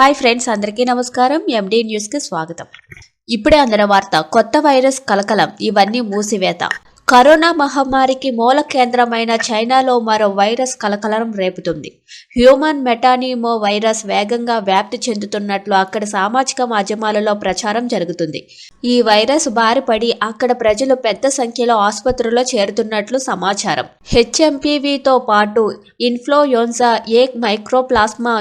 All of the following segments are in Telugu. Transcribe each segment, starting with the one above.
హాయ్ ఫ్రెండ్స్ అందరికీ నమస్కారం. ఎండి న్యూస్కి స్వాగతం. ఇప్పుడే అందిన వార్త కొత్త వైరస్ కలకలం ఇవన్నీ మూసివేత. కరోనా మహమ్మారికి మూల కేంద్రమైన చైనాలో మరో వైరస్ కలకలం రేపుతుంది. హ్యూమన్ మెటానిమో వైరస్ వేగంగా వ్యాప్తి చెందుతున్నట్లు అక్కడ సామాజిక మాధ్యమాలలో ప్రచారం జరుగుతుంది. ఈ వైరస్ బారిపడి అక్కడ ప్రజలు పెద్ద సంఖ్యలో ఆసుపత్రుల్లో చేరుతున్నట్లు సమాచారం. హెచ్ఎంపీవీతో పాటు influenza A mycoplasma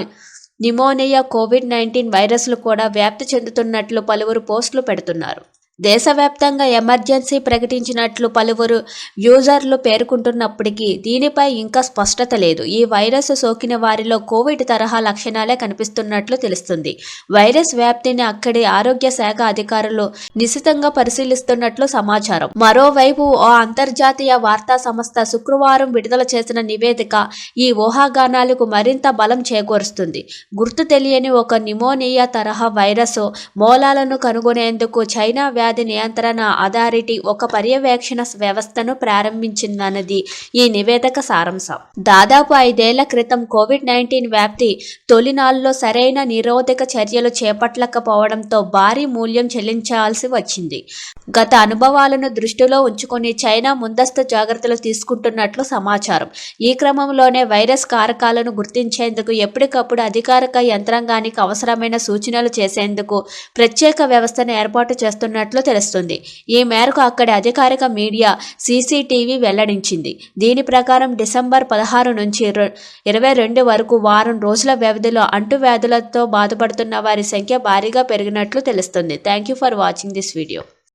pneumonia covid nineteen వైరస్లు కూడా వ్యాప్తి చెందుతున్నట్లు పలువురు పోస్టులు పెడుతున్నారు. దేశవ్యాప్తంగా ఎమర్జెన్సీ ప్రకటించినట్లు పలువురు యూజర్లు పేర్కొంటున్నప్పటికీ దీనిపై ఇంకా స్పష్టత లేదు. ఈ వైరస్ సోకిన వారిలో కోవిడ్ తరహా లక్షణాలే కనిపిస్తున్నట్లు తెలుస్తుంది. వైరస్ వ్యాప్తిని అక్కడి ఆరోగ్య శాఖ అధికారులు నిశితంగా పరిశీలిస్తున్నట్లు సమాచారం. మరోవైపు ఓ అంతర్జాతీయ వార్తా సంస్థ శుక్రవారం విడుదల చేసిన నివేదిక ఈ ఊహాగానాలకు మరింత బలం చేకూరుస్తుంది. గుర్తు తెలియని ఒక నిమోనియా తరహా వైరస్ మూలాలను కనుగొనేందుకు చైనా వ్యాధి నియంత్రణ అథారిటీ ఒక పర్యవేక్షణ వ్యవస్థను ప్రారంభించిందన్నది ఈ నివేదిక సారాంశం. దాదాపు ఐదేళ్ళ క్రితం కోవిడ్ నైన్టీన్ వ్యాప్తి తొలినాళ్ళలో సరైన నిరోధక చర్యలు చేపట్టలేకపోవడంతో భారీ మూల్యం చెల్లించాల్సి వచ్చింది. గత అనుభవాలను దృష్టిలో ఉంచుకొని చైనా ముందస్తు జాగ్రత్తలు తీసుకుంటున్నట్లు సమాచారం. ఈ క్రమంలోనే వైరస్ కారకాలను గుర్తించేందుకు ఎప్పటికప్పుడు అధికారిక యంత్రాంగానికి అవసరమైన సూచనలు చేసేందుకు ప్రత్యేక వ్యవస్థను ఏర్పాటు చేస్తున్నట్లు తెలుస్తుంది. ఈ మేరకు అక్కడి అధికారిక మీడియా సీసీటీవీ వెల్లడించింది. దీని ప్రకారం డిసెంబర్ పదహారు నుంచి ఇరవై రెండు వరకు వారం రోజుల వ్యవధిలో అంటువ్యాధులతో బాధపడుతున్న వారి సంఖ్య భారీగా పెరిగినట్లు తెలుస్తుంది. Thank you for watching this video